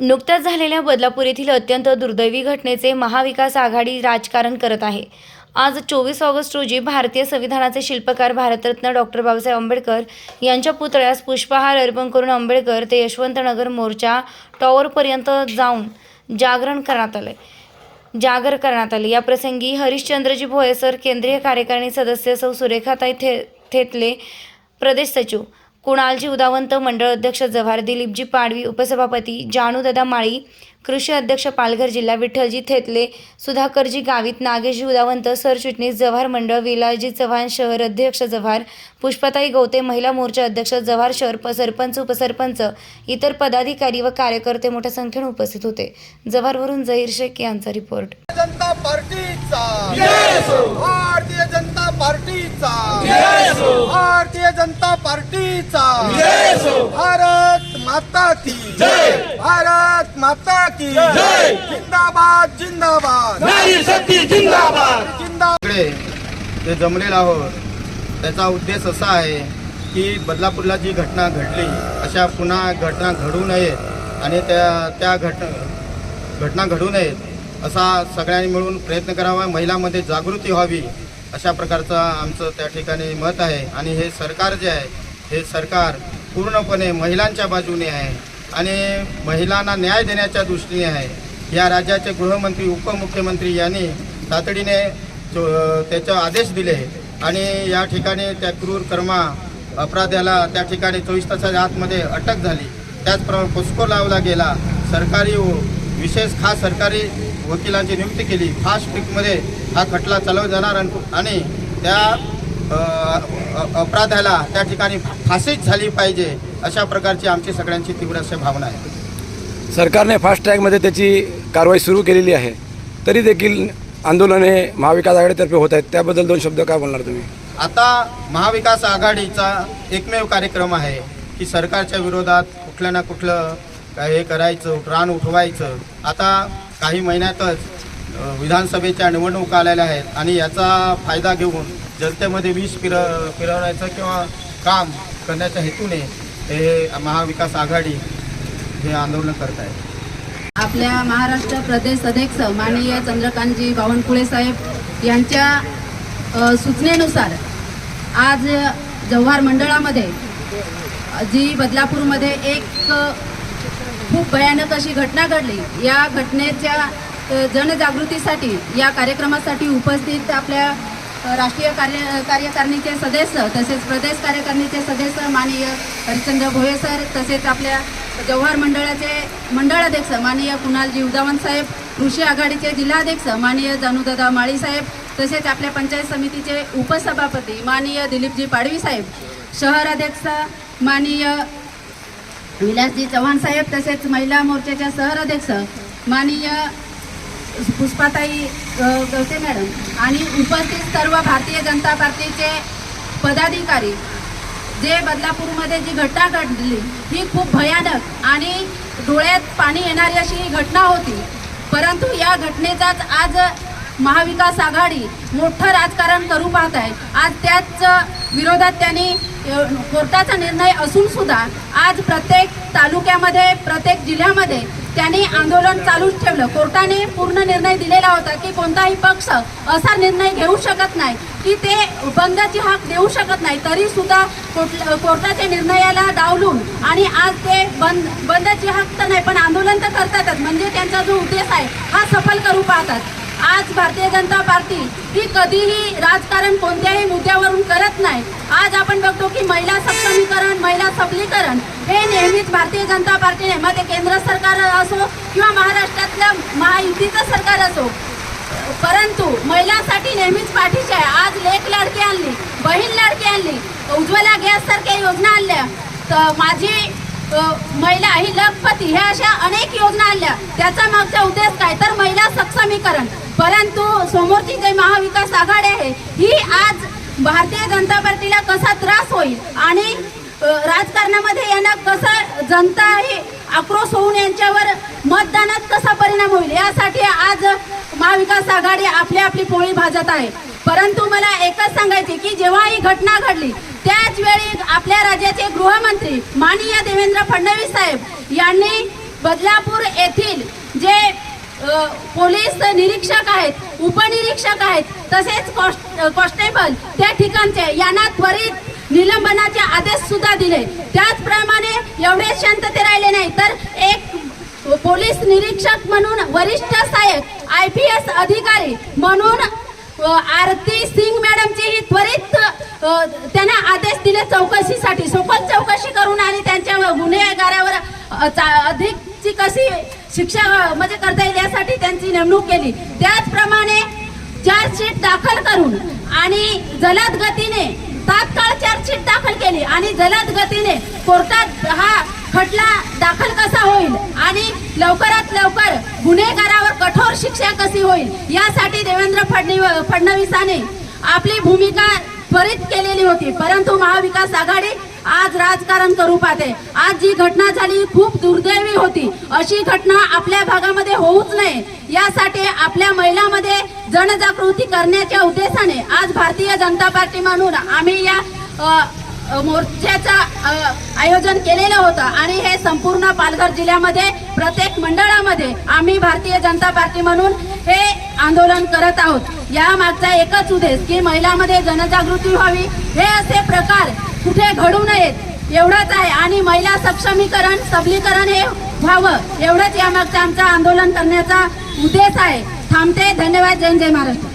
नुकत्याच झालेल्या बदलापूर येथील अत्यंत दुर्दैवी घटनेचे महाविकास आघाडी राजकारण करत आहे. आज चोवीस ऑगस्ट रोजी भारतीय संविधानाचे शिल्पकार भारतरत्न डॉक्टर बाबासाहेब आंबेडकर यांच्या पुतळ्यास पुष्पहार अर्पण करून आंबेडकर ते यशवंतनगर मोर्चा टॉवरपर्यंत जाऊन जागरण करण्यात आले जागर करण्यात आले या प्रसंगी हरिश्चंद्रजी भोये सर केंद्रीय कार्यकारिणी सदस्य सौ सुरेखाताई थे थेतले प्रदेश सचिव कुणालजी उदावंत मंडळ अध्यक्ष जव्हार दिलीपजी पाडवी उपसभापती जानूदादा माळी कृषी अध्यक्ष पालघर जिल्हा विठ्ठलजी थेतले सुधाकरजी गावित नागेशजी उदावंत सरचिटणीस जव्हार मंडळ विलासजी चव्हाण शहर अध्यक्ष जव्हार पुष्पाताई गवते महिला मोर्चा अध्यक्ष जव्हार शहर प- सरपंच उपसरपंच इतर पदाधिकारी व कार्यकर्ते मोठ्या संख्येने उपस्थित होते. जव्हारवरून जहीर शेख यांचा रिपोर्ट. जनता पार्टीचा. पार्टीचा. भारतीय जनता पार्टीचा. भारत माता की. भारत माता की. जिंदाबाद जिंदाबाद. जिंदाबाद. जिंदाबाद जे जमलेलो आहोत त्याचा उद्देश असा आहे की बदलापूरला जी घटना घडली अशा पुन्हा घटना घडू नयेत आणि त्या त्या घट घटना घडू नयेत असा सगळ्यांनी मिळून प्रयत्न करावा महिलांमध्ये जागृती व्हावी अशा प्रकारचं आमचं त्या ठिकाणी मत आहे. आणि हे सरकार जे आहे हे सरकार पूर्णपणे महिलांच्या बाजूने आहे. आणि महिलांना न्याय देण्याच्या दृष्टीने आहे. या राज्याचे गृहमंत्री उपमुख्यमंत्री यांनी तातडीने त्याचे आदेश दिले. आणि या ठिकाणी त्या क्रूर कर्मा अपराध्याला त्या ठिकाणी चोवीस तासाच्या आतमध्ये अटक झाली. त्याचप्रमाणे पोस्को लावला गेला. सरकारी विशेष खास सरकारी वकिलांची नियुक्ती केली. फास्ट ट्रिकमध्ये हा खटला चालवला जाणार आणि- त्या अ, अ- अपराध्याला त्या ठिकाणी फाशीच झाली पाहिजे अशा प्रकारची आमची सगळ्यांची तीव्र अशी भावना आहे. सरकारने फास्ट ट्रॅकमध्ये त्याची कारवाई सुरू केलेली आहे. तरी देखील आंदोलने महाविकास आघाडीतर्फे होत आहेत. त्याबद्दल दोन शब्द काय बोलणार तुम्ही? आता महाविकास आघाडीचा एकमेव कार्यक्रम आहे की सरकारच्या विरोधात कुठलं ना कुठलं काय हे करायचं रान उठवायचं. आता काही महिन्यातच विधानसभेच्या निवडणुका आलेल्या आहेत आणि याचा फायदा घेऊन जनतेमध्ये विष फिर फिरवण्याचं किंवा काम करण्याच्या हेतूने हे महाविकास आघाडी हे आंदोलन करत आहे. आपल्या महाराष्ट्र प्रदेश अध्यक्ष माननीय चंद्रकांतजी बावनकुळे साहेब यांच्या सूचनेनुसार आज जव्हार मंडळामध्ये जी बदलापूरमध्ये एक खूप भयानक अशी घटना घडली. या घटनेच्या जनजागृतीसाठी या कार्यक्रमासाठी उपस्थित आपल्या राष्ट्रीय कार्य कार्यकारिणीचे सदस्य तसेच प्रदेश कार्यकारिणीचे सदस्य माननीय हरिश्चंद्र भोये सर तसेच आपल्या जव्हार मंडळाचे मंडळाध्यक्ष माननीय कुणालजी उदावंत साहेब कृषी आघाडीचे जिल्हाध्यक्ष माननीय जानूदादा माळी साहेब तसेच आपल्या पंचायत समितीचे उपसभापती माननीय दिलीपजी पाडवी साहेब शहराध्यक्ष माननीय विलासजी चव्हाण साहेब तसेच महिला मोर्चाच्या सहराध्यक्ष माननीय पुष्पाताई गवते मॅडम आणि उपस्थित सर्व भारतीय जनता पार्टीचे पदाधिकारी जे बदलापूरमध्ये जी घटना घडली ही खूप भयानक आणि डोळ्यात पाणी येणारी अशी ही घटना होती. परंतु या घटनेचाच आज महाविकास आघाडी मोठं राजकारण करू पाहत आहे. आज त्याच विरोधात त्यांनी कोर्टाचा निर्णय असून सुद्धा आज प्रत्येक तालुक्यामध्ये प्रत्येक जिल्ह्यामध्ये त्यांनी आंदोलन चालूच ठेवलं. कोर्टाने पूर्ण निर्णय दिलेला होता की कोणताही पक्ष असा निर्णय घेऊ शकत नाही की ते बंदची हाक देऊ शकत नाही. तरी सुद्धा कोर्टाच्या निर्णयाला डावलून आणि आज ते बंद बंदची हाक तर नाही पण आंदोलन तर करतातच. म्हणजे त्यांचा जो उद्देश आहे हा सफल करू पाहतात. आज भारतीय जनता पार्टी ही कधीही राजकारण कोणत्याही मुद्द्यावरून करत नाही. आज आपण बघतो की महिला सक्षमीकरण महिला सबलीकरण हे नेहमीच भारतीय जनता पार्टीने मग ते केंद्र सरकार असो किंवा महाराष्ट्रातल्या महायुतीचं सरकार असो. परंतु महिलांसाठी नेहमीच पाठीशी आहे. आज लेख लाडकी आणली बहीण लाडकी आणली उज्ज्वला गॅस सारख्या योजना आणल्या. तर माझी महिला ही लखपती ह्या अशा अनेक योजना आणल्या. त्याचा मागचा उद्देश काय? तर महिला सक्षमीकरण. परंतु समोरची जे महाविकास आघाडी आहे ही आज भारतीय जनता पार्टीला कसा त्रास होईल आणि राजकारणामध्ये यांना कसा जनता ही आक्रोश होऊन यांच्यावर मतदानात कसा परिणाम होईल यासाठी आज महाविकास आघाडी आपली आपली पोळी भाजत आहे. परंतु मला एकच सांगायचे की जेव्हा ही घटना घडली त्याच वेळी आपल्या राज्याचे गृहमंत्री माननीय देवेंद्र फडणवीस साहेब यांनी बदलापूर येथील जे पोलीस निरीक्षक आहेत उपनिरीक्षक आहेत तसेच कॉन्स्टेबल त्या ठिकाणचे यांना त्वरित निलंबनाचे आदेश सुद्धा दिले. त्याचप्रमाणे एवढे शांतते राहिले नाही तर एक पोलीस निरीक्षक म्हणून वरिष्ठ सहाय्यक आय पी एस अधिकारी म्हणून आरती सिंग मॅडमची ही त्वरित त्यांना आदेश दिले चौकशीसाठी. सोपत चौकशी करून आणि त्यांच्या गुन्हेगारावर चा- अधिकची कशी शिक्षा म्हणजे करता येईल यासाठी त्यांची नेमणूक केली. त्याचप्रमाणे चार्जशीट दाखल करून आणि जलद गतीने तात्काळ चार्जशीट दाखल केली आणि जलद गतीने कोर्टात हा खटला दाखल कसा होईल आणि लवकरात लवकर गुन्हेगारावर कठोर शिक्षा कशी होईल यासाठी देवेंद्र फडणवीस फडणवीसाने आपली भूमिका त्वरित केलेली होती. परंतु महाविकास आघाडी आज राजकारण करू पाहते. आज जी घटना झाली खूप दुर्दैवी होती. अशी घटना आपल्या भागामध्ये होऊच नये. यासाठी आपल्या महिलांमध्ये जनजागृती करण्याच्या उद्देशाने आज भारतीय जनता पार्टी म्हणून आम्ही या अ, मोर्चाचा आयोजन केलेलं होतं. आणि हे संपूर्ण पालघर जिल्ह्यामध्ये प्रत्येक मंडळामध्ये आम्ही भारतीय जनता पार्टी म्हणून हे आंदोलन करत आहोत. या मागचा एकच उद्देश की महिलांमध्ये जनजागृती व्हावी. हे असे प्रकार कुठे घडू नयेत. एवढंच आहे. आणि महिला सक्षमीकरण सबलीकरण हे व्हावं. एवढंच या आमचा आंदोलन करण्याचा उद्देश आहे. थांबते. धन्यवाद. जय जय महाराष्ट्र.